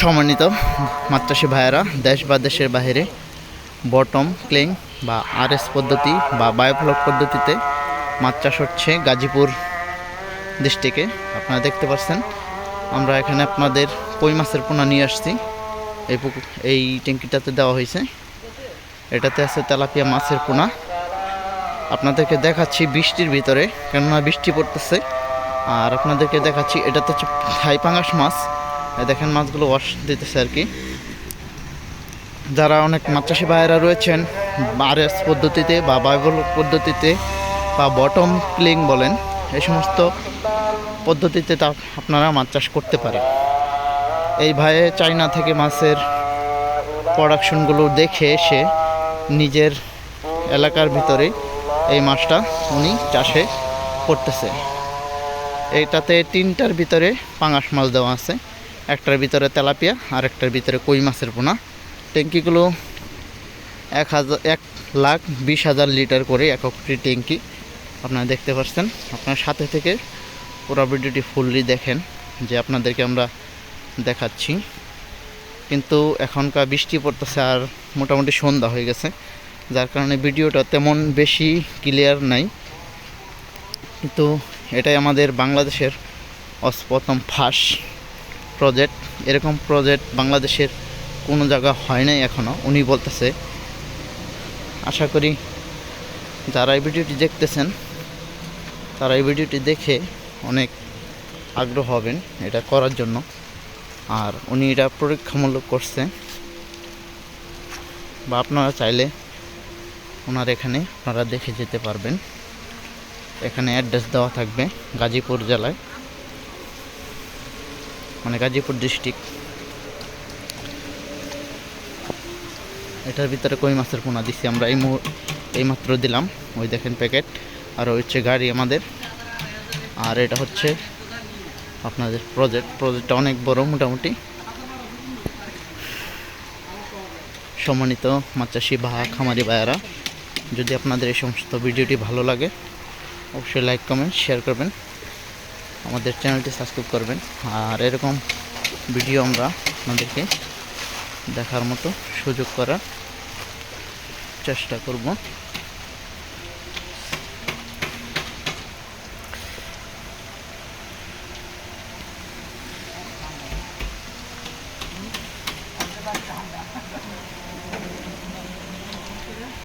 সম্মানিত মাত্রাসী ভাইয়েরা, দেশ বা দেশের বাইরে বটম ক্লিং বা আরএস পদ্ধতি বা বায়োফ্লক পদ্ধতিতে মাছ চাষ হচ্ছে গাজীপুর ডিস্ট্রিক্টে। আপনারা দেখতে পাচ্ছেন, আমরা এখানে আপনাদের কই মাছের পোনা নিয়ে আসছি। এই পুকুর, এই ট্যাঙ্কিটাতে দেওয়া হয়েছে। এটাতে আছে তেলাপিয়া মাছের পোনা। আপনাদেরকে দেখাচ্ছি বৃষ্টির ভিতরে, কেননা বৃষ্টি পড়তেছে। আর আপনাদেরকে দেখাচ্ছি, এটাতে হচ্ছে থাই পাঙাশ মাছ। দেখেন মাছগুলো ওয়াশ দিতেছে আর কি। যারা অনেক মাছ চাষি ভাইয়েরা রয়েছেন আরএস পদ্ধতিতে বা বাইবল পদ্ধতিতে বা বটম ক্লিং বলেন, এই সমস্ত পদ্ধতিতে তা আপনারা মাছ চাষ করতে পারেন। এই ভাইয়ে চায়না থেকে মাছের প্রোডাকশনগুলো দেখে এসে নিজের এলাকার ভিতরে এই মাছটা উনি চাষে করতেছে। এইটাতে তিনটার ভিতরে পাঙাশ মাছ দেওয়া আছে। একটার ভিতরে তেলাপিয়া আর একটার ভিতরে কই মাছের পোনা। ট্যাঙ্কিগুলো এক হাজার, এক লাখ বিশ হাজার লিটার করে এককটি ট্যাঙ্কি, আপনারা দেখতে পাচ্ছেন। আপনার সাথে থেকে পুরো ভিডিওটি ফুললি দেখেন, যে আপনাদেরকে আমরা দেখাচ্ছি। কিন্তু এখনকার বৃষ্টি পড়তেছে আর মোটামুটি সন্ধ্যা হয়ে গেছে, যার কারণে ভিডিওটা তেমন বেশি ক্লিয়ার নাই। কিন্তু এটাই আমাদের বাংলাদেশের অস- প্রথম ফার্স্ট প্রজেক্ট এরকম প্রজেক্ট বাংলাদেশের কোনো জায়গা হয় নাই এখনও উনি বলতেছে। আশা করি যারা এই ভিডিওটি দেখতেছেন, তারা এই ভিডিওটি দেখে অনেক আগ্রহ হবেন এটা করার জন্য। আর উনি এটা পরীক্ষামূলক করছে। বা আপনারা চাইলে ওনার এখানে আপনারা দেখে যেতে পারবেন। এখানে অ্যাড্রেস দেওয়া থাকবে গাজীপুর জেলায়। মানে গাজীপুর ডিস্ট্রিক্ট এটার ভিতরে কই মাছের পোনা দিছি আমরা? এই মুহূর এইমাত্র দিলাম। ওই দেখেন প্যাকেট আর হচ্ছে গাড়ি আমাদের। আর এটা হচ্ছে আপনাদের প্রজেক্ট প্রজেক্টটা অনেক বড় মোটামুটি। সম্মানিত মাচাষি বা খামারি ভাইয়ারা, যদি আপনাদের এই সমস্ত ভিডিওটি ভালো লাগে, অবশ্যই লাইক কমেন্ট শেয়ার করবেন। আমাদের চ্যানেলটি সাবস্ক্রাইব করবেন। আর এরকম ভিডিও আমরা আপনাদেরকে দেখার মতো সুযোগ করার চেষ্টা করব।